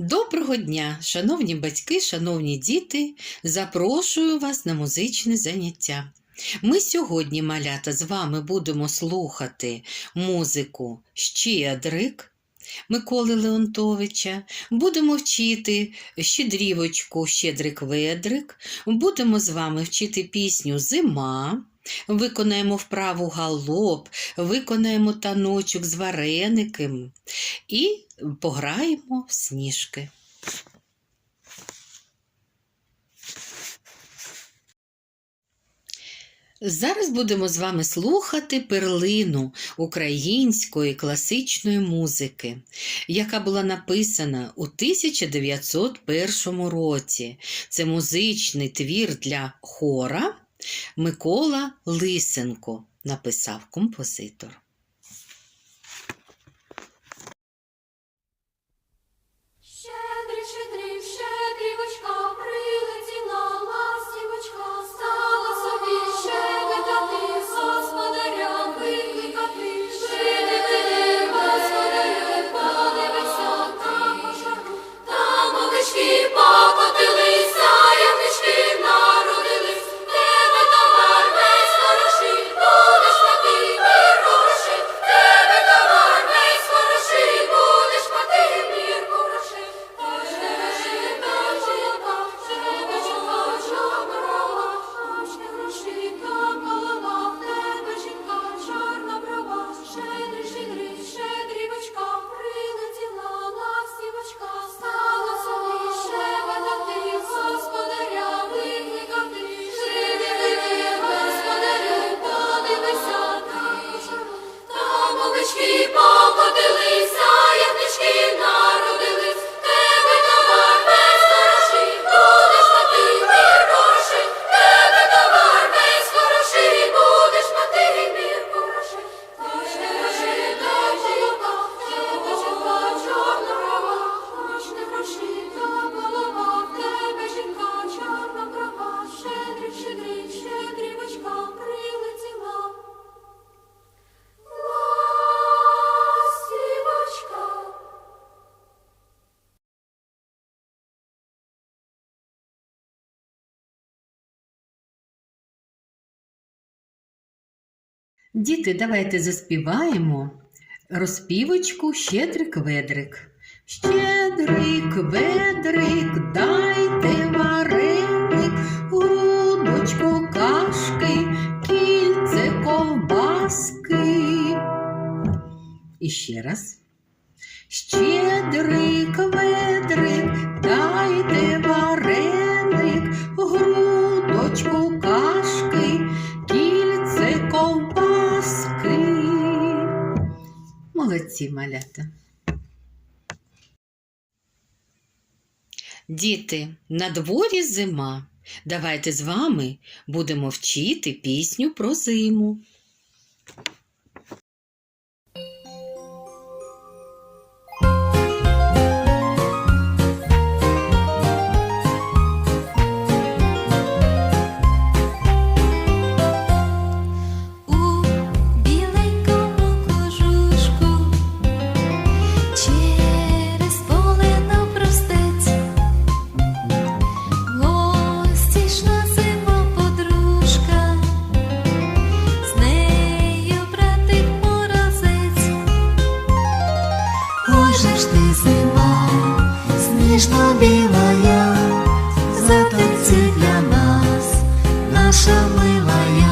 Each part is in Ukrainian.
Доброго дня, шановні батьки, шановні діти, запрошую вас на музичне заняття. Ми сьогодні, малята, з вами будемо слухати музику Щедрик Миколи Леонтовича, будемо вчити щедрівочку Щедрик-Ведрик, будемо з вами вчити пісню Зима. Виконаємо вправу галоп, виконаємо таночок з вареником і пограємо в сніжки. Зараз будемо з вами слухати перлину української класичної музики, яка була написана у 1901 році. Це музичний твір для хора Микола Лисенко написав композитор. Діти, давайте заспіваємо розпівочку Щедрик-Ведрик. Щедрик, ведрик, дайте вареник, грудочку кашки, кільце ковбаски. І ще раз. Щедрик, ведрик, Молодці малята. Діти, на дворі зима. Давайте з вами будемо вчити пісню про зиму. Сніжно білая, затанцюй для нас, наша милая.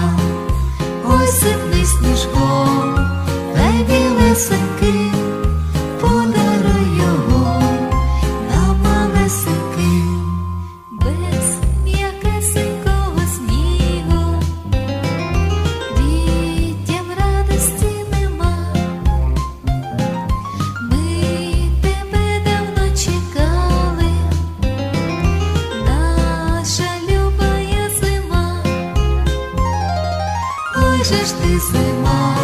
же ж ти зима,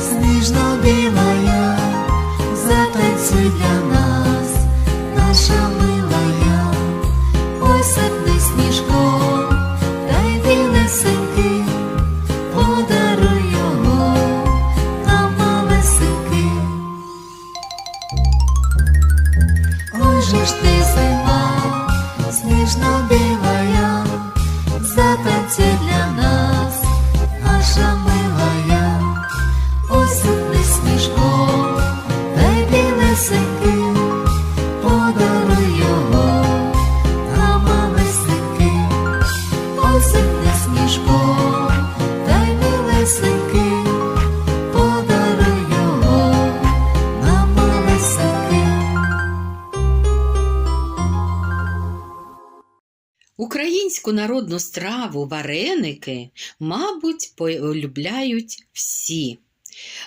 сніжно білая, затанцюй для нас, наша милая, посипни сніжком, та й білесеньки, подаруй його нам малесеньки. Ой же ж ти зима, сніжно білая, затанцюй для нас. Українську народну страву вареники, мабуть, полюбляють всі.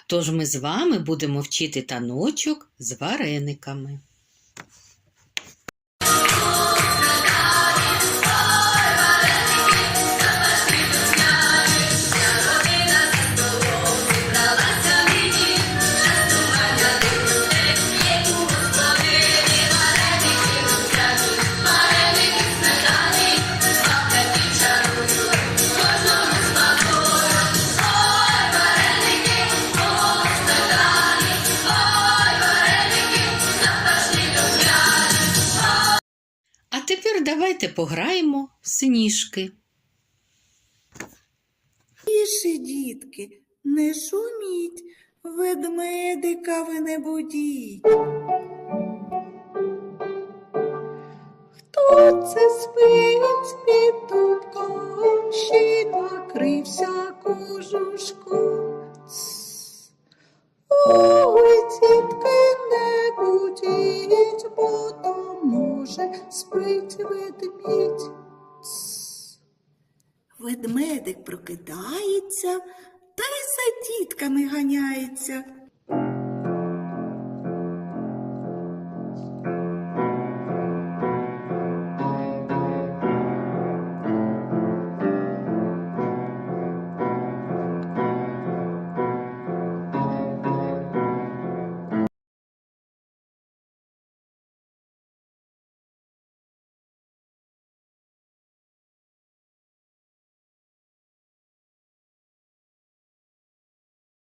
Тож ми з вами будемо вчити таночок з варениками. Давайте пограємо в сніжки. Тіше, дітки, не шуміть, ведмедика ви не будіть. Та й за дітками ганяється.